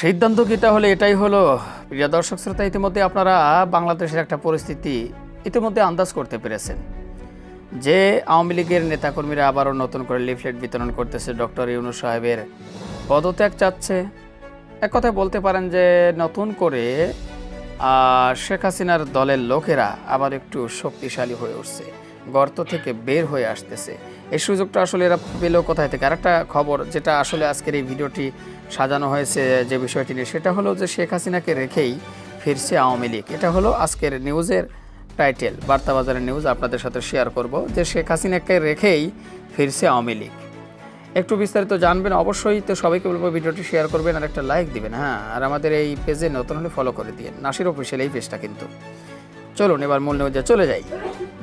সিদ্ধান্ত কি তাহলে এটাই হলো? প্রিয় দর্শক শ্রোতা, ইতিমধ্যে আপনারা বাংলাদেশের একটা পরিস্থিতি ইতিমধ্যে আন্দাজ করতে পেরেছেন যে আওয়ামী লীগের নেতাকর্মীরা আবারও নতুন করে লিফলেট বিতরণ করতেছে। ডক্টর ইউনুস সাহেবের পদত্যাগ চাচ্ছে। এক কথায় বলতে পারেন যে নতুন করে শেখ হাসিনার দলের লোকেরা আবার একটু শক্তিশালী হয়ে উঠছে। গর্ত থেকে বের হয়ে আসতেছে। এই সুযোগটা আসলে এরা পেল কোথায় থেকে? আরেকটা খবর যেটা আসলে আজকের এই ভিডিওটি সাজানো হয়েছে যে বিষয়টি নিয়ে, সেটা হলো যে শেখ হাসিনাকে রেখেই ফিরছে আওয়ামী লীগ। এটা হলো আজকের নিউজের টাইটেল, বার্তাবাজারের নিউজ আপনাদের সাথে শেয়ার করব যে শেখ হাসিনাকে রেখেই ফিরছে আওয়ামী লীগ। একটু বিস্তারিত জানবেন অবশ্যই, তো সবাইকে বলব ভিডিওটি শেয়ার করবেন আর একটা লাইক দিবেন হ্যাঁ। আর আমাদের এই পেজে নতুন হলে ফলো করে দিন নাসির অফিসিয়াল এই পেজটা কিন্তু। চলুন এবার মূল নিউজে চলে যাই।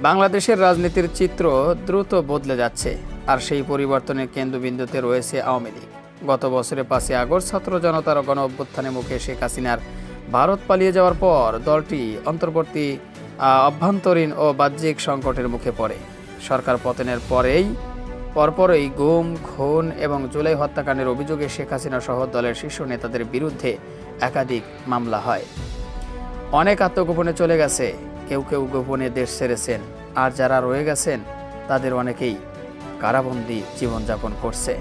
বাংলাদেশের রাজনীতির চিত্র দ্রুত বদলে যাচ্ছে, আর সেই পরিবর্তনের কেন্দ্রবিন্দুতে রয়েছে আওয়ামী লীগ। গত বছরে পাঁচই আগস্ট ছাত্র জনতার গণ অভ্যুত্থানের মুখে শেখ হাসিনার ভারত পালিয়ে যাওয়ার পর দলটি অন্তর্বর্তী অভ্যন্তরীণ ও বাহ্যিক সংকটের মুখে পড়ে। সরকার পতনের পরেই, পরপরই গুম, খুন এবং জুলাই হত্যাকাণ্ডের অভিযোগে শেখ হাসিনা সহ দলের শীর্ষ নেতাদের বিরুদ্ধে একাধিক মামলা হয়। অনেক আত্মগোপনে চলে গেছে। কেউ কেউ গোপনে দেশ ছেড়েছেন। আর যারা রয়ে গেছেন, তাদের অনেকেই কারাবন্দী জীবনযাপন করছে।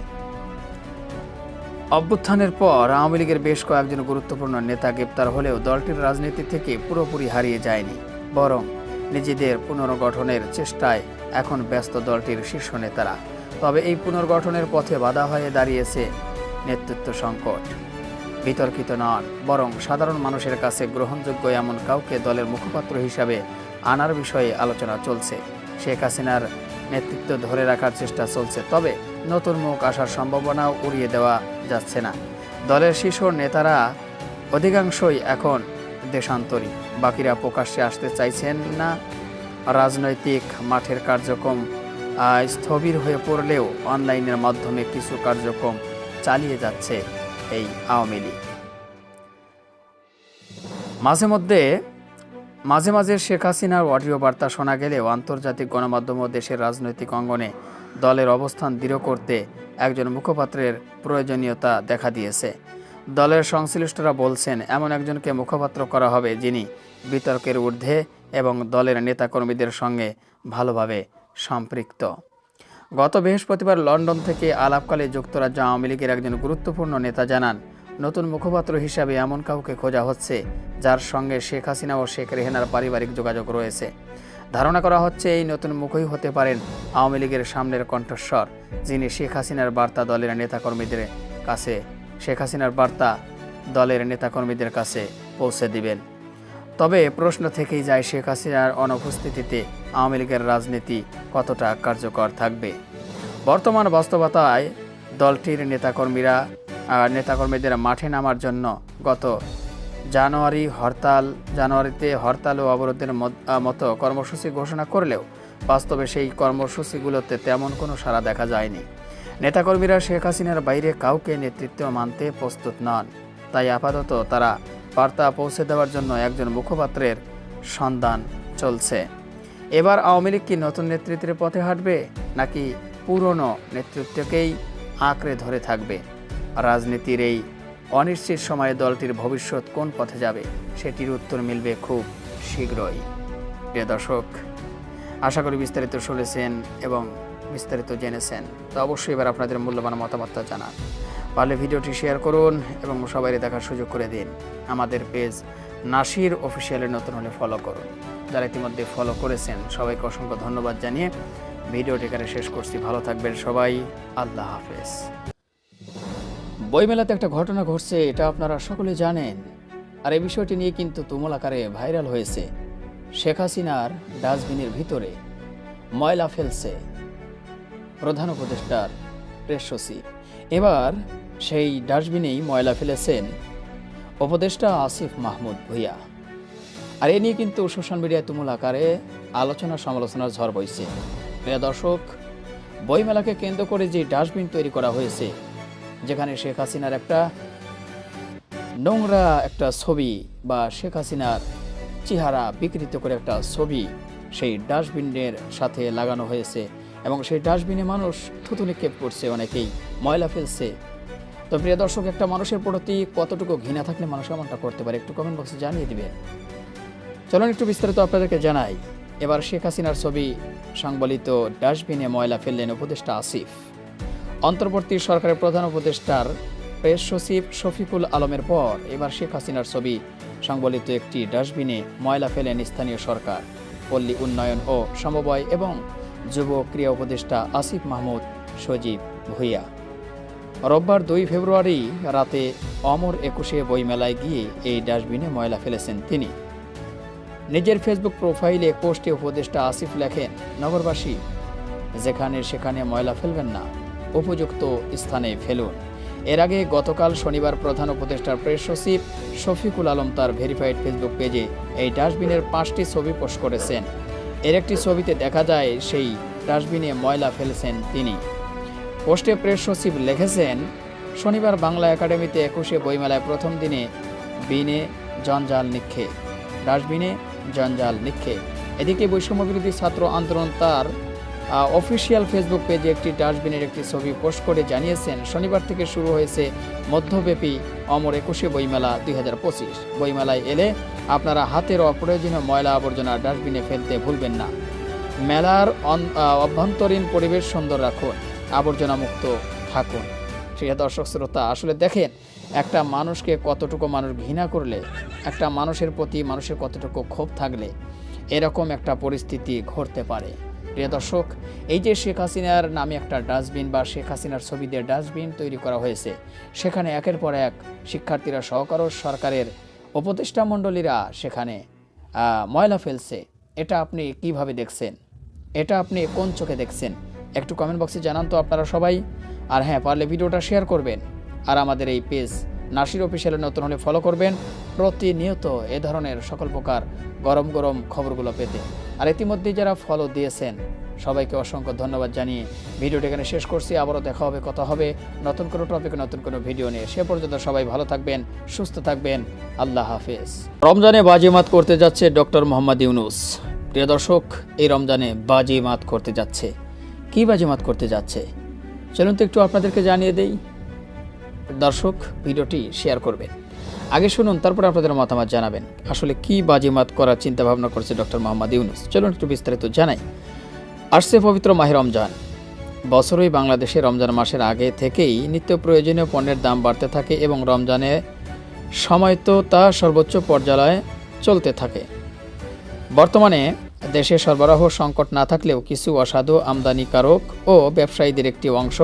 অভ্যুত্থানের পর আওয়ামী লীগের বেশ কয়েকজন গুরুত্বপূর্ণ নেতা গ্রেপ্তার হলেও দলটির রাজনীতি থেকে পুরোপুরি হারিয়ে যায়নি, বরং নিজেদের পুনর্গঠনের চেষ্টায় এখন ব্যস্ত দলটির শীর্ষ নেতারা। তবে এই পুনর্গঠনের পথে বাধা হয়ে দাঁড়িয়েছে নেতৃত্ব সংকট। বিতর্কিত নন, বরং সাধারণ মানুষের কাছে গ্রহণযোগ্য এমন কাউকে দলের মুখপাত্র হিসাবে আনার বিষয়ে আলোচনা চলছে। শেখ হাসিনার নেতৃত্ব ধরে রাখার চেষ্টা চলছে, তবে নতুন মুখ আসার সম্ভাবনাও উড়িয়ে দেওয়া যাচ্ছে না। দলের শীর্ষ নেতারা অধিকাংশই এখন দেশান্তরী, বাকিরা প্রকাশ্যে আসতে চাইছেন না। রাজনৈতিক মাঠের কার্যক্রম স্থবির হয়ে পড়লেও অনলাইনের মাধ্যমে কিছু কার্যক্রম চালিয়ে যাচ্ছে এই আওয়ামী লীগ। মাঝে মধ্যে, মাঝে মাঝে শেখ হাসিনার অডিও বার্তা শোনা গেলেও আন্তর্জাতিক গণমাধ্যম ও দেশের রাজনৈতিক অঙ্গনে দলের অবস্থান দৃঢ় করতে একজন মুখপাত্রের প্রয়োজনীয়তা দেখা দিয়েছে। দলের সংশ্লিষ্টরা বলছেন, এমন একজনকে মুখপাত্র করা হবে যিনি বিতর্কের ঊর্ধ্বে এবং দলের নেতাকর্মীদের সঙ্গে ভালোভাবে সম্পৃক্ত। গত বৃহস্পতিবার লন্ডন থেকে আলাপকালে যুক্তরাজ্য আওয়ামী লীগের একজন গুরুত্বপূর্ণ নেতা জানান, নতুন মুখপাত্র হিসাবে এমন কাউকে খোঁজা হচ্ছে, যার সঙ্গে শেখ হাসিনা ও শেখ রেহেনার পারিবারিক যোগাযোগ রয়েছে। ধারণা করা হচ্ছে এই নতুন মুখই হতে পারেন আওয়ামী লীগের সামনের কণ্ঠস্বর, যিনি শেখ হাসিনার বার্তা দলের নেতাকর্মীদের কাছে, শেখ হাসিনার বার্তা দলের নেতাকর্মীদের কাছে পৌঁছে দিবেন। তবে প্রশ্ন থেকেই যায় শেখ হাসিনার অনুপস্থিতিতে আওয়ামী লীগের রাজনীতি কতটা কার্যকর থাকবে। বর্তমান বাস্তবতায় দলটির নেতাকর্মীরা নেতাকর্মীদের মাঠে নামার জন্য গত জানুয়ারি হরতাল, জানুয়ারিতে হরতাল ও অবরোধের মতো কর্মসূচি ঘোষণা করলেও বাস্তবে সেই কর্মসূচিগুলোতে তেমন কোনো সাড়া দেখা যায়নি। নেতাকর্মীরা শেখ হাসিনার বাইরে কাউকে নেতৃত্ব মানতে প্রস্তুত নন। তাই আপাতত তারা বার্তা পৌঁছে দেওয়ার জন্য একজন মুখপাত্রের সন্ধান চলছে। এবার আওয়ামী লীগ কি নতুন নেতৃত্বের পথে হাঁটবে, নাকি পুরনো নেতৃত্বকেই আঁকড়ে ধরে থাকবে? রাজনীতির এই অনিশ্চিত সময়ে দলটির ভবিষ্যৎ কোন পথে যাবে, সেটির উত্তর মিলবে খুব শীঘ্রই। প্রিয় দর্শক, আশা করি বিস্তারিত শুনেছেন এবং বিস্তারিত জেনেছেন। তো অবশ্যই এবার আপনাদের মূল্যবান মতামতটা জানান। পারলে ভিডিওটি শেয়ার করুন এবং সবাই দেখার সুযোগ করে দিন। আমাদের পেজ নাসির অফিসিয়ালের নতুন হলে ফলো করুন। যারা ইতিমধ্যে ফলো করেছেন, সবাইকে অসংখ্য ধন্যবাদ জানিয়ে ভিডিওটি এখানে শেষ করছি। ভালো থাকবেন সবাই, আল্লাহ হাফেজ। বইমেলাতে একটা ঘটনা ঘটছে, এটা আপনারা সকলে জানেন। আর এই বিষয়টি নিয়ে কিন্তু তুমুল আকারে ভাইরাল হয়েছে। শেখ হাসিনার ডাস্টবিনের ভিতরে ময়লা ফেলছে। প্রধান উপদেষ্টার প্রেস সচিব এবার সেই ডাস্টবিনেই ময়লা ফেলেছেন উপদেষ্টা আসিফ মাহমুদ ভুইয়া। আর এ নিয়ে কিন্তু সোশ্যাল মিডিয়ায় তুমুল আকারে আলোচনা সমালোচনার ঝড় বইছে। প্রিয় দর্শক, বইমেলাকে কেন্দ্র করে যে ডাস্টবিন তৈরি করা হয়েছে, যেখানে শেখ হাসিনার একটা নোংরা একটা ছবি বা শেখ হাসিনার চেহারা বিকৃত করে একটা ছবি সেই ডাস্টবিনের সাথে লাগানো হয়েছে এবং সেই ডাস্টবিনে মানুষ থুতু নিক্ষেপ করছে, অনেকেই ময়লা ফেলছে। তো প্রিয় দর্শক, একটা মানুষের প্রতি কতটুকু ঘৃণা থাকলে মানুষ এমনটা করতে পারে, একটু কমেন্ট বক্সে জানিয়ে দিবে চলুন একটু বিস্তারিত আপনাদেরকে জানাই। এবার শেখ হাসিনার ছবি সংবলিত ডাস্টবিনে ময়লা ফেললেন উপদেষ্টা আসিফ। অন্তর্বর্তী সরকারের প্রধান উপদেষ্টার প্রেস সচিব শফিকুল আলমের পর এবার শেখ হাসিনার ছবি সংবলিত একটি ডাস্টবিনে ময়লা ফেলেন স্থানীয় সরকার। পল্লী উন্নয়ন ও সমবায় এবং যুব ক্রিয়া উপদেষ্টা আসিফ মাহমুদ সজীব ভুইয়া। রোববার দুই ফেব্রুয়ারি রাতে অমর একুশে বইমেলায় গিয়ে এই ডাস্টবিনে ময়লা ফেলেছেন তিনি। নিজের ফেসবুক প্রোফাইলে পোস্টে উপদেষ্টা আসিফ লেখেন, নগরবাসী, যেখানে সেখানে ময়লা ফেলবেন না, উপযুক্ত স্থানে ফেলুন। এর আগে গতকাল শনিবার প্রধান উপদেষ্টার প্রেস সচিব শফিকুল আলম তার ভেরিফাইড ফেসবুক পেজে এই ডাস্টবিনের পাঁচটি ছবি পোস্ট করেছেন। এর একটি ছবিতে দেখা যায়, সেই ডাস্টবিনে ময়লা ফেলেছেন তিনি। পোস্টে প্রেস সচিব লিখেছেন, শনিবার বাংলা একাডেমিতে একুশে বইমেলায় প্রথম দিনে বিনে জঞ্জাল নিক্ষেপ, ডাস্টবিনে জঞ্জাল নিক্ষেপ। এদিকে বৈষম্য বৈষম্যবিরোধী ছাত্র আন্দোলন তার অফিসিয়াল ফেসবুক পেজে একটি ডাস্টবিনের একটি ছবি পোস্ট করে জানিয়েছেন, শনিবার থেকে শুরু হয়েছে মধ্যব্যাপী অমর একুশে বইমেলা দুই হাজার পঁচিশ। বইমেলায় এলে আপনারা হাতের অপ্রয়োজনীয় ময়লা আবর্জনা ডাস্টবিনে ফেলতে ভুলবেন না। মেলার অভ্যন্তরীণ পরিবেশ সুন্দর রাখুন। আবর্জনা মুক্ত থাকুন। প্রিয় দর্শক, শ্রোতা, আসলে দেখেন, একটা মানুষকে কতটুকু মানুষ ঘৃণা করলে, একটা মানুষের প্রতি মানুষের কতটুকু ক্ষোভ থাকলে, এরকম একটা পরিস্থিতি ঘটতে পারে। প্রিয় দর্শক, এই যে শেখ হাসিনার নামে একটা ডাস্টবিন বা শেখ হাসিনার ছবি দিয়ে ডাস্টবিন তৈরি করা হয়েছে, সেখানে একের পর এক শিক্ষার্থীরা, সহকার সরকারের উপদেষ্টা মণ্ডলীরা সেখানে ময়লা ফেলছে। এটা আপনি কীভাবে দেখছেন? এটা আপনি কোন চোখে দেখছেন? একটু কমেন্ট বক্সে জানান তো আপনারা সবাই। আর হ্যাঁ পারলে ভিডিওটা শেয়ার করবেন। আর আমাদের এই পেজ নাসির অফিসিয়ালে নতুন হলে ফলো করবেন। প্রতিনিয়ত এ ধরনের সকল প্রকার গরম গরম খবরগুলো পেতে। আর ইতিমধ্যে যারা ফলো দিয়েছেন, সবাইকে অসংখ্য ধন্যবাদ জানিয়ে ভিডিওটি এখানে শেষ করছি। আবারও দেখা হবে, কথা হবে নতুন কোনো টপিকে নতুন কোনো ভিডিও নিয়ে। সে পর্যন্ত সবাই ভালো থাকবেন, সুস্থ থাকবেন। আল্লাহ হাফেজ। রমজানে বাজিমাত করতে যাচ্ছে ডক্টর মোহাম্মদ ইউনুস। প্রিয় দর্শক, এই রমজানে বাজিমাত করতে যাচ্ছে। কি বাজিমাত করতে যাচ্ছে? চলুন তো একটু আপনাদেরকে জানিয়ে দেই। দর্শক, ভিডিওটি শেয়ার করবেন। আগে শুনুন, তারপর আপনাদের মতামত জানাবেন। আসলে কি বাজিমাত করার চিন্তা ভাবনা করছে ডক্টর মোহাম্মদ ইউনুস? চলুন একটু বিস্তারিত জানাই। আসছে পবিত্র মাহে রমজান। বছরই বাংলাদেশে রমজান মাসের আগে থেকেই নিত্য প্রয়োজনীয় পণ্যের দাম বাড়তে থাকে এবং রমজানে সময় তো তা সর্বোচ্চ পর্যায়ে চলতে থাকে। বর্তমানে দেশে সরবরাহ সংকট না থাকলেও কিছু অসাধু আমদানিকারক ও ব্যবসায়ীদের একটি অংশ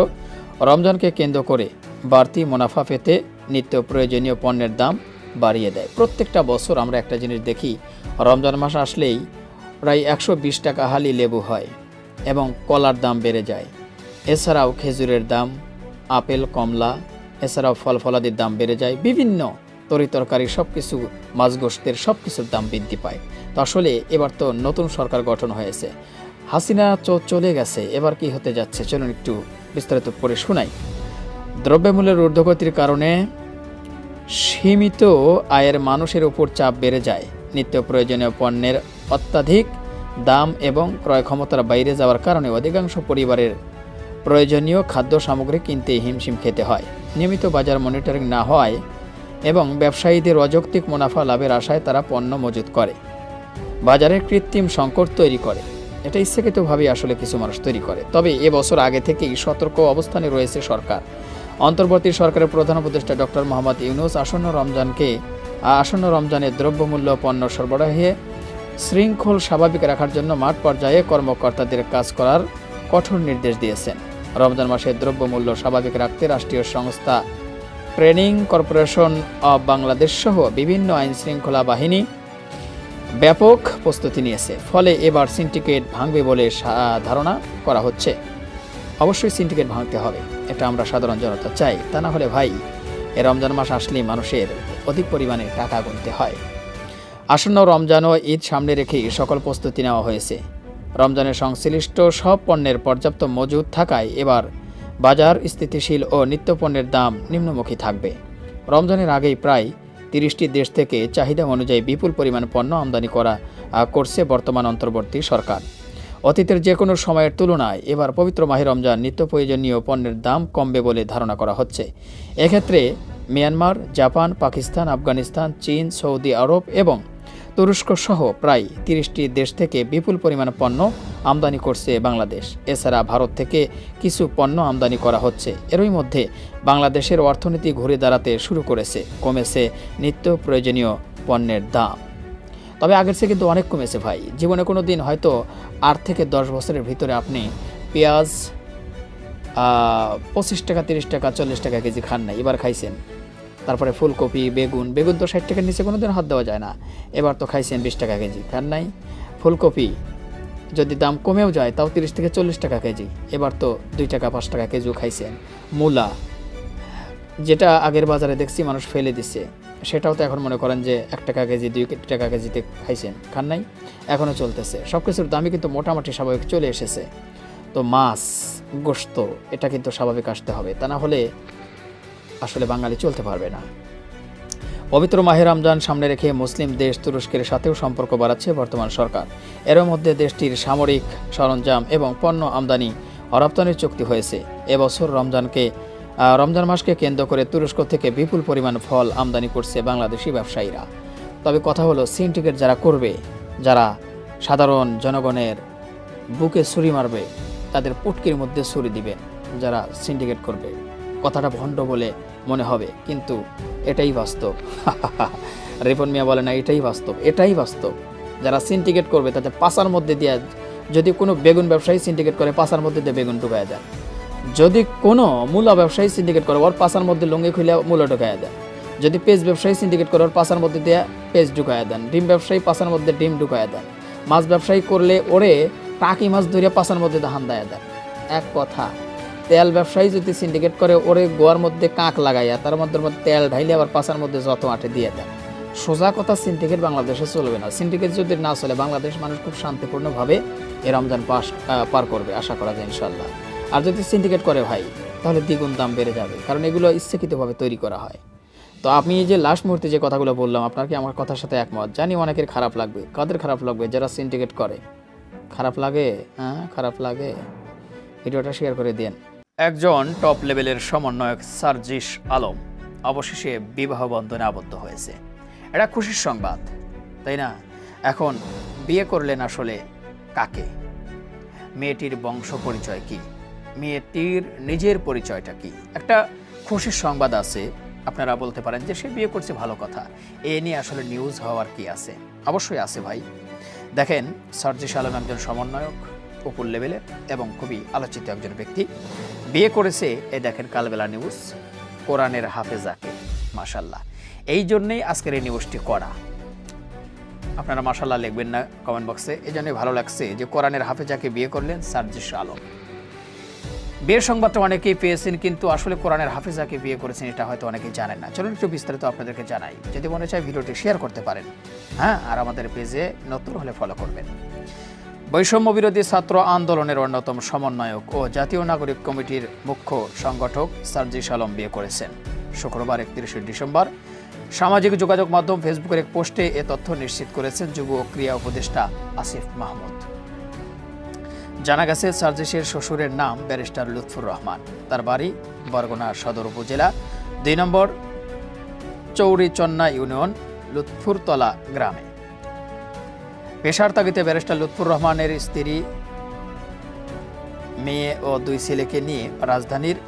রমজানকে কেন্দ্র করে বাড়তি মুনাফা পেতে নিত্য প্রয়োজনীয় পণ্যের দাম বাড়িয়ে দেয়। প্রত্যেকটা বছর আমরা একটা জিনিস দেখি, রমজান মাস আসলেই প্রায় একশো বিশ টাকা হালি লেবু হয় এবং কলার দাম বেড়ে যায়। এছাড়াও খেজুরের দাম, আপেল, কমলা, এছাড়াও ফল ফলাদির দাম বেড়ে যায়। বিভিন্ন তরিতরকারি সব কিছু মাছ গোষ্ঠের সব কিছুর দাম বৃদ্ধি পায়। তো আসলে এবার তো নতুন সরকার গঠন হয়েছে। হাসিনা চলে গেছে, এবার কি হতে যাচ্ছে চলুন একটু বিস্তারিত পড়ে শোনাই। দ্রব্যমূল্যের ঊর্ধ্বগতির কারণে সীমিত আয়ের মানুষের উপর চাপ বেড়ে যায়। নিত্য প্রয়োজনীয় পণ্যের অত্যাধিক দাম এবং ক্রয় ক্ষমতার বাইরে যাওয়ার কারণে অধিকাংশ পরিবারের প্রয়োজনীয় খাদ্য সামগ্রী কিনতে হিমশিম খেতে হয়। নিয়মিত বাজার মনিটরিং না হওয়ায় এবং ব্যবসায়ীদের অযৌক্তিক মুনাফা লাভের আশায় তারা পণ্য মজুত করে। বাজারে কৃত্রিম সংকট তৈরি করে। এটা ইচ্ছাকৃতভাবেই আসলে কিছু মানুষ তৈরি করে। তবে এবছর আগে থেকেই সতর্ক অবস্থানে রয়েছে সরকার। অন্তর্বর্তী সরকারের প্রধান উপদেষ্টা ডক্টর মোহাম্মদ ইউনুস আসন্ন রমজানকে, আসন্ন রমজানের দ্রব্যমূল্য পণ্য সরবরাহে শৃঙ্খল স্বাভাবিক রাখার জন্য মাঠ পর্যায়ে কর্মকর্তাদের কাজ করার কঠোর নির্দেশ দিয়েছেন। রমজান মাসে দ্রব্যমূল্য স্বাভাবিক রাখতে রাষ্ট্রীয় সংস্থা ট্রেনিং কর্পোরেশন অব বাংলাদেশ সহ বিভিন্ন আইন শৃঙ্খলা বাহিনী ব্যাপক প্রস্তুতি নিয়েছে। ফলে এবার সিন্ডিকেট ভাঙবে বলে ধারণা করা হচ্ছে। অবশ্যই সিন্ডিকেট ভাঙতে হবে। এটা আমরা সাধারণ জনতা চাই। তা না হলে ভাই, এ রমজান মাস আসলেই মানুষের অধিক পরিমাণে টাকা গুনতে হয়। আসন্ন রমজান ও ঈদ সামনে রেখেই সকল প্রস্তুতি নেওয়া হয়েছে। রমজানের সংশ্লিষ্ট সব পণ্যের পর্যাপ্ত মজুদ থাকায় এবার বাজার স্থিতিশীল ও নিত্যপণ্যের দাম নিম্নমুখী থাকবে। রমজানের আগেই প্রায় তিরিশটি দেশ থেকে চাহিদা অনুযায়ী বিপুল পরিমাণ পণ্য আমদানি করা করছে বর্তমান অন্তর্বর্তী সরকার। অতীতের যে কোনো সময়ের তুলনায় এবার পবিত্র মাহে রমজান নিত্য প্রয়োজনীয় পণ্যের দাম কমবে বলে ধারণা করা হচ্ছে। এক্ষেত্রে মিয়ানমার, জাপান, পাকিস্তান, আফগানিস্তান, চীন, সৌদি আরব এবং তুরস্ক সহ প্রায় তিরিশটি দেশ থেকে বিপুল পরিমাণ পণ্য আমদানি করছে বাংলাদেশ। এছাড়া ভারত থেকে কিছু পণ্য আমদানি করা হচ্ছে। এরই মধ্যে বাংলাদেশের অর্থনীতি ঘুরে দাঁড়াতে শুরু করেছে। কমেছে নিত্য প্রয়োজনীয় পণ্যের দাম। তবে আগের থেকে কিন্তু অনেক কমেছে ভাই। জীবনে কোনো দিন হয়তো আট থেকে দশ বছরের ভিতরে আপনি পেঁয়াজ পঁচিশ টাকা, তিরিশ টাকা, চল্লিশ টাকা কেজি খান নাই। এবার খাইছেন। তারপরে ফুলকপি, বেগুন বেগুন তো ষাট টাকার নিচে কোনো দিন হাত দেওয়া যায় না। এবার তো খাইছেন বিশ টাকা কেজি খান নাই। ফুলকপি যদি দাম কমেও যায়, তাও তিরিশ থেকে চল্লিশ টাকা কেজি। এবার তো দুই টাকা, পাঁচ টাকা কেজিও খাইছেন। মূলা, যেটা আগের বাজারে দেখছি মানুষ ফেলে দিচ্ছে সেটাও তো এখন মনে করেন যে এক টাকা কেজি, দুই টাকা কেজিতে খাইছেন খান নাই। এখনও চলতেছে। সব কিছুর দামই কিন্তু মোটামুটি স্বাভাবিক চলে এসেছে। তো মাছ, গোস্ত, এটা কিন্তু স্বাভাবিক আসতে হবে। তা না হলে আসলে বাঙালি চলতে পারবে না। পবিত্র মাহে রমজান সামনে রেখে মুসলিম দেশ তুরস্কের সাথেও সম্পর্ক বাড়াচ্ছে বর্তমান সরকার। এর মধ্যে দেশটির সামরিক সরঞ্জাম এবং পণ্য আমদানি রপ্তানির চুক্তি হয়েছে। এবছর রমজানকে রমজান মাসকে কেন্দ্র করে তুরস্ক থেকে বিপুল পরিমাণ ফল আমদানি করছে বাংলাদেশি ব্যবসায়ীরা। তবে কথা হলো, সিন্ডিকেট যারা করবে, যারা সাধারণ জনগণের বুকে ছুরি মারবে, তাদের পুটকির মধ্যে ছুরি দিবেন যারা সিন্ডিকেট করবে। কথাটা ভণ্ড বলে মনে হবে, কিন্তু এটাই বাস্তব। রিপন মিয়া বলে, না, এটাই বাস্তব এটাই বাস্তব। যারা সিন্ডিকেট করবে, তাদের পাশার মধ্যে দিয়ে যদি কোনো বেগুন ব্যবসায়ী সিন্ডিকেট করে, পাশার মধ্যে দিয়ে বেগুন ঢুকায় দেয়। যদি কোনো মূলা ব্যবসায়ী সিন্ডিকেট করে, ওর পাশার মধ্যে লুঙ্গি খুলে মূলা ঢুকায় দেয়। যদি পেজ ব্যবসায়ী সিন্ডিকেট করে, ওর পাশার মধ্যে দিয়ে পেজ ঢুকায় দেন। ডিম ব্যবসায়ী পাশার মধ্যে ডিম ঢুকায় দেন। মাছ ব্যবসায়ী করলে ওরে টাকি মাছ ধরে পাশার মধ্যে ধান দেয় দেন। এক কথা তেল ব্যবসায়ী যদি সিন্ডিকেট করে, ওরে গোয়ার মধ্যে কাঁক লাগাইয়া, তার মধ্যে তেল ঢাইলে আবার পাশার মধ্যে যত আটে দিয়ে দেন সোজা কথা সিন্ডিকেট বাংলাদেশে চলবে না। সিন্ডিকেট যদি না চলে, বাংলাদেশ মানুষ খুব শান্তিপূর্ণভাবে এ রমজান পাস পার করবে, আশা করা যায় ইনশাল্লাহ আর যদি সিন্ডিকেট করে ভাই, তাহলে দ্বিগুণ দাম বেড়ে যাবে, কারণ এগুলো ইচ্ছাকৃতভাবে তৈরি করা হয়। তো আমি যে লাস্ট মুহূর্তে যে কথাগুলো বললাম, আপনার কি আমার কথার সাথে একমত? জানি অনেকের খারাপ লাগবে। কাদের খারাপ লাগবে? যারা সিন্ডিকেট করে। খারাপ লাগে? হ্যাঁ খারাপ লাগে। ভিডিওটা শেয়ার করে দিন। একজন টপ লেভেলের সমন্বয়ক সার্জিস আলম। অবশেষে বিবাহ বন্ধনে আবদ্ধ হয়েছে। এটা খুশির সংবাদ, তাই না? এখন বিয়ে করলেন আসলে কাকে? মেয়েটির বংশ পরিচয় কি? মেয়েটির নিজের পরিচয়টা কি? একটা খুশির সংবাদ আছে, আপনারা বলতে পারেন যে সে বিয়ে করছে ভালো কথা। এ নিয়ে আসলে নিউজ হওয়ার কি আছে? অবশ্যই আছে ভাই। দেখেন, সার্জিস আলম একজন সমন্বয়ক, উপর লেভেলের এবং খুবই আলোচিত একজন ব্যক্তি। বিয়ে করেছে, এ দেখেন কালবেলা নিউজ কোরআনের হাফেজাকে মাসাল্লাহ এই জন্যেই আজকের এই নিউজটি করা। আপনারা মাসাল্লাহ লিখবেন না কমেন্ট বক্সে এই জন্যই ভালো লাগছে যে কোরআনের হাফেজাকে বিয়ে করলেন সার্জিস আলম। বিয়ের সংবাদটা অনেকেই পেয়েছেন, কিন্তু আসলে কোরআনের হাফেজাকে বিয়ে করেছেন এটা হয়তো অনেকেই জানেন না। চলুন একটু বিস্তারিত আপনাদেরকে জানাই। যদি মনে চায় ভিডিওটি শেয়ার করতে পারেন। হ্যাঁ আর আমাদের পেজে নতুন হলে ফলো করবেন। বৈষম্য বিরোধী ছাত্র আন্দোলনের অন্যতম সমন্বয়ক ও জাতীয় নাগরিক কমিটির মুখ্য সংগঠক সার্জিস আলম বিয়ে করেছেন। শুক্রবার একত্রিশে ডিসেম্বর সামাজিক যোগাযোগ মাধ্যম ফেসবুকের এক পোস্টে এ তথ্য নিশ্চিত করেছেন যুব ক্রিয়া উপদেষ্টা আসিফ মাহমুদ। জানা গেছে, সার্জিসের শ্বশুরের নাম ব্যারিস্টার লুৎফুর রহমান। তার বাড়ি বরগুনা সদর উপজেলা, দুই নম্বর চৌরিচন্না ইউনিয়ন লুৎফুরতলা গ্রামে। পেশার তাগিতে ব্যারিস্টার লুৎফুর রহমানের স্ত্রী, মেয়ে ও দুই ছেলেকে নিয়ে রাজধানীর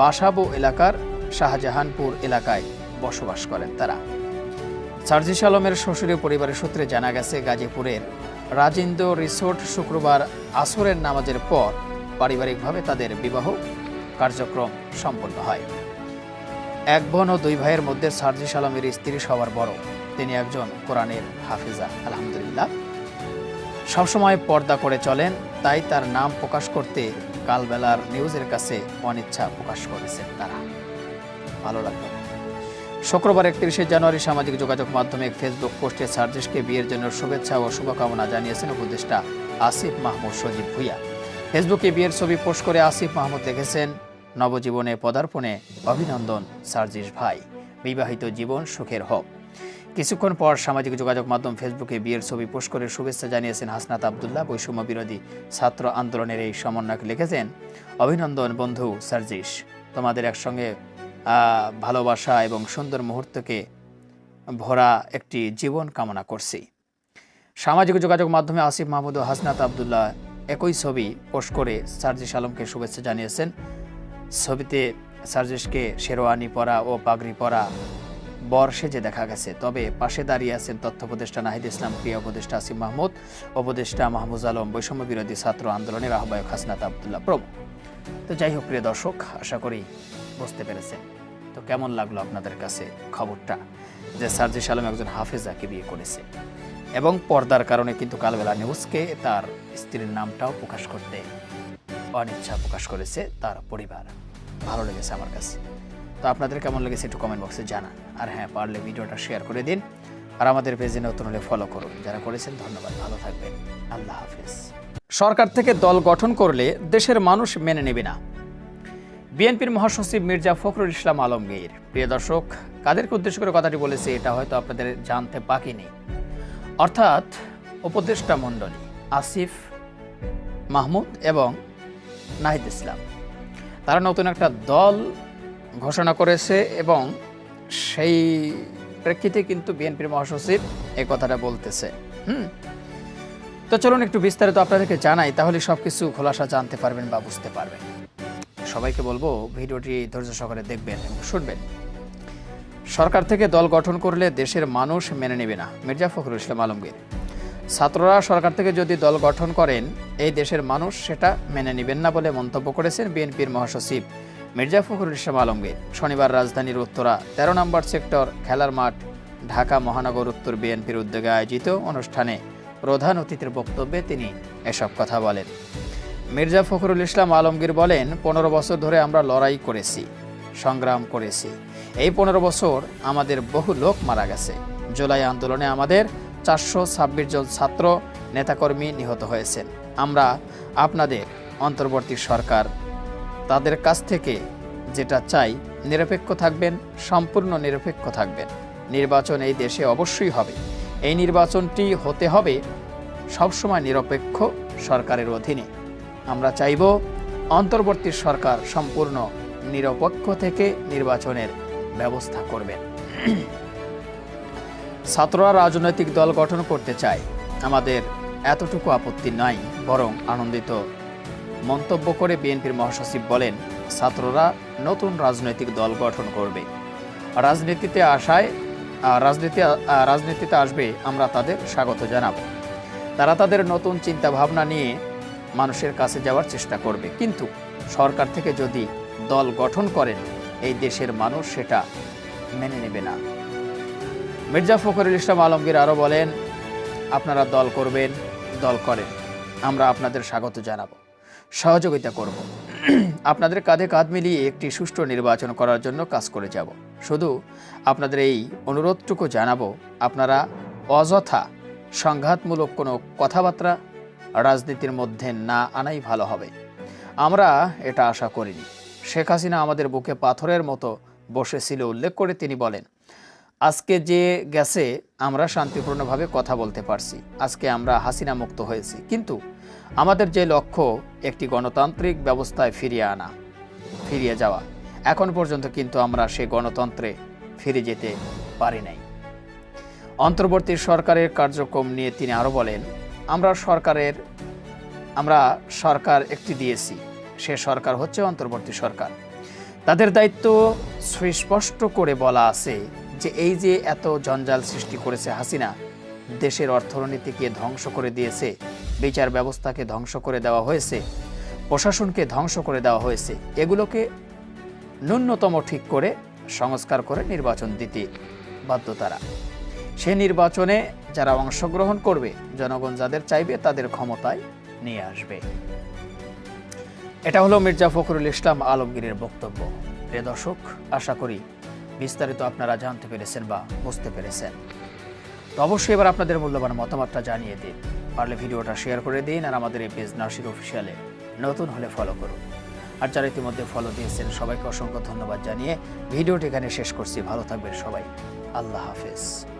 বাসাবো এলাকার শাহজাহানপুর এলাকায় বসবাস করেন তারা। সার্জিস আলমের শ্বশুরের পরিবারের সূত্রে জানা গেছে, গাজীপুরের রাজেন্দ্র রিসোর্ট শুক্রবার আসরের নামাজের পর পারিবারিকভাবে তাদের বিবাহ কার্যক্রম সম্পন্ন হয়। এক বোন ও দুই ভাইয়ের মধ্যে সার্জিস আলমের স্ত্রী সবার বড়। তিনি একজন কোরআনের হাফিজা, আলহামদুলিল্লাহ। সবসময় পর্দা করে চলেন, তাই তার নাম প্রকাশ করতে কালবেলার নিউজের কাছে অনিচ্ছা প্রকাশ করেছেন তারা। ভালো লাগল। শুক্রবার একত্রিশে জানুয়ারি সামাজিক যোগাযোগ মাধ্যমে ফেসবুক পোস্টে সার্জিসকে বিয়ের জন্য শুভেচ্ছা ও শুভকামনা জানিয়েছেন উপদেষ্টা আসিফ মাহমুদ সজীব ভুইয়া। ফেসবুকে বিয়ের ছবি পোস্ট করে আসিফ মাহমুদ লিখেছেন নবজীবনে পদার্পণে অভিনন্দন সার্জিস ভাই। বিবাহিত জীবন সুখের হোক। কিছুক্ষণ পর সামাজিক যোগাযোগ মাধ্যম ফেসবুকে বিয়ের ছবি পোস্ট করে শুভেচ্ছা জানিয়েছেন হাসনাত আবদুল্লাহ, বৈষম্য বিরোধী ছাত্র আন্দোলনের এই সমন্বয়ক লিখেছেন, অভিনন্দন বন্ধু সার্জিস, তোমাদের একসঙ্গে ভালোবাসা এবং সুন্দর মুহূর্তকে ভরা একটি জীবন কামনা করছি। সামাজিক যোগাযোগ মাধ্যমে আসিফ মাহমুদ ও হাসনাত আবদুল্লাহ একই ছবি পোস্ট করে সার্জিস আলমকে শুভেচ্ছা জানিয়েছেন। ছবিতে সার্জিসকে শেরওয়ানি পরা ও পাগড়ি পরা বর সেজে দেখা গেছে। তবে পাশে দাঁড়িয়ে আছেন তথ্য উপদেষ্টা নাহিদ ইসলাম ক্রিয়া উপদেষ্টা আসিফ মাহমুদ, উপদেষ্টা মাহমুজ আলম, বৈষম্য বিরোধী ছাত্র আন্দোলনের আহ্বায়ক হাসনাত আবদুল্লাহ প্রমুখ। তো যাই হোক, প্রিয় দর্শক, আশা করি বুঝতে পেরেছেন। তো কেমন লাগল আপনাদের কাছে খবরটা? যে সার্জিস আলম একজন হাফেজাকে বিয়ে করেছে। এবং পর্দার কারণে কিন্তু কালবেলা নিউজকে তার স্ত্রীর নামটাও প্রকাশ করতে অনিচ্ছা প্রকাশ করেছে তার পরিবার। ভালো লেগেছে আমার কাছে। তো আপনাদের কেমন লেগেছে একটু কমেন্ট বক্সে জানান। আর হ্যাঁ পারলে ভিডিওটা শেয়ার করে দিন। আর আমাদের পেজে নতুন হলে ফলো করুন। যারা করেছেন, ধন্যবাদ। ভালো থাকবেন। আল্লাহ হাফিজ। সরকার থেকে দল গঠন করলে দেশের মানুষ মেনে নেবে না। বিএনপির মহাসচিব মির্জা ফখরুল ইসলাম আলমগীর। প্রিয় দর্শক, কাদেরকে উদ্দেশ্য করে কথাটি বলেছে, এটা হয়তো আপনাদের জানতে বাকি নেই। অর্থাৎ, উপদেষ্টা মণ্ডলী আসিফ মাহমুদ এবং নাহিদ ইসলাম। তারা নতুন একটা দল ঘোষণা করেছে এবং সেই প্রেক্ষিতে কিন্তু বিএনপির মহাসচিব এই কথাটা বলতেছে। হুম? তো চলুন একটু বিস্তারিত আপনাদেরকে জানাই, তাহলে সব কিছু খোলাসা জানতে পারবেন বা বুঝতে পারবেন। সবাইকে বলব, ভিডিওটি ধৈর্য সহকারে দেখবেন এবং শুনবেন। সরকার থেকে দল গঠন করলে দেশের মানুষ মেনে নেবে না, মির্জা ফখরুল ইসলাম আলমগীর। ছাত্ররা সরকার থেকে যদি দল গঠন করেন, এই দেশের মানুষ সেটা মেনে নেবেন না বলে মন্তব্য করেছেন বিএনপির মহাসচিব। মির্জা ফখরুল ইসলাম আলমগীর, শনিবার রাজধানীর উত্তরা তেরো নম্বর সেক্টর খেলার মাঠ, ঢাকা মহানগর উত্তর বিএনপির উদ্যোগে আয়োজিত অনুষ্ঠানে প্রধান অতিথির বক্তব্যে তিনি এসব কথা বলেন। মির্জা ফখরুল ইসলাম আলমগীর বলেন, পনেরো বছর ধরে আমরা লড়াই করেছি, সংগ্রাম করেছি। এই পনেরো বছর আমাদের বহু লোক মারা গেছে। জুলাই আন্দোলনে আমাদের চারশো ছাব্বিশ জন ছাত্র, নেতাকর্মী নিহত হয়েছেন। আমরা আপনাদের অন্তর্বর্তী সরকার তাদের কাছ থেকে যেটা চাই, নিরপেক্ষ থাকবেন, সম্পূর্ণ নিরপেক্ষ থাকবেন। নির্বাচন এই দেশে অবশ্যই হবে। এই নির্বাচনটি হতে হবে সবসময় নিরপেক্ষ সরকারের অধীনে। আমরা চাইব অন্তর্বর্তী সরকার সম্পূর্ণ নিরপেক্ষ থেকে নির্বাচনের ব্যবস্থা করবেন। ছাত্ররা রাজনৈতিক দল গঠন করতে চায়। আমাদের এতটুকু আপত্তি নাই, বরং আনন্দিত মন্তব্য করে বিএনপির মহাসচিব বলেন, ছাত্ররা নতুন রাজনৈতিক দল গঠন করবে। রাজনীতিতে আসায় রাজনীতি রাজনীতিতে আসবে আমরা তাদের স্বাগত জানাব। তারা তাদের নতুন চিন্তা ভাবনা নিয়ে মানুষের কাছে যাওয়ার চেষ্টা করবে। কিন্তু সরকার থেকে যদি দল গঠন করেন, এই দেশের মানুষ সেটা মেনে নেবে না। মির্জা ফখরুল ইসলাম আলমগীর আরও বলেন, আপনারা দল করবেন, দল করেন, আমরা আপনাদের স্বাগত জানাব। সহযোগিতা করব। আপনাদের কাঁধে কাঁধ মিলিয়ে একটি সুষ্ঠু নির্বাচন করার জন্য কাজ করে যাব। শুধু আপনাদের এই অনুরোধটুকু জানাব, আপনারা অযথা সংঘাতমূলক কোনো কথাবার্তা রাজনীতির মধ্যে না আনাই ভালো হবে। আমরা এটা আশা করিনি। শেখ হাসিনা আমাদের বুকে পাথরের মতো বসেছিল উল্লেখ করে তিনি বলেন আজকে যে গেছে, আমরা শান্তিপূর্ণভাবে কথা বলতে পারছি। আজকে আমরা হাসিনা মুক্ত হয়েছি। কিন্তু আমাদের যে লক্ষ্য, একটি গণতান্ত্রিক ব্যবস্থায় ফিরিয়ে আনা, ফিরিয়ে যাওয়া, এখন পর্যন্ত কিন্তু আমরা সে গণতন্ত্রে ফিরে যেতে পারি নাই। অন্তর্বর্তী সরকারের কার্যক্রম নিয়ে তিনি আরও বলেন, আমরা সরকারের, আমরা সরকার একটি দিয়েছি, সে সরকার হচ্ছে অন্তর্বর্তী সরকার। তাদের দায়িত্ব সুস্পষ্ট করে বলা আছে যে এই যে এত জঞ্জাল সৃষ্টি করেছে হাসিনা, দেশের অর্থনীতিকে ধ্বংস করে দিয়েছে, বিচার ব্যবস্থাকে ধ্বংস করে দেওয়া হয়েছে, প্রশাসনকে ধ্বংস করে দেওয়া হয়েছে, এগুলোকে ন্যূনতম ঠিক করে সংস্কার করে নির্বাচন দিতে বাধ্য তারা। সে নির্বাচনে যারা অংশগ্রহণ করবে, জনগণ যাদের চাইবে তাদের ক্ষমতায় নিয়ে আসবে। এটা হলো মির্জা ফখরুল ইসলাম আলমগীরের বক্তব্য। প্রিয় দর্শক, আশা করি বিস্তারিত আপনারা জানতে পেরেছেন বা বুঝতে পেরেছেন। তো অবশ্যই এবার আপনাদের মূল্যবান মতামতটা জানিয়ে দিন। পারলে ভিডিওটা শেয়ার করে দিন আর আমাদের এই পেজ নার্সির অফিসিয়ালে নতুন হলে ফলো করুন। আর যারা ইতিমধ্যে ফলো দিয়েছেন, সবাইকে অসংখ্য ধন্যবাদ জানিয়ে ভিডিওটি এখানে শেষ করছি। ভালো থাকবেন সবাই। আল্লাহ হাফেজ।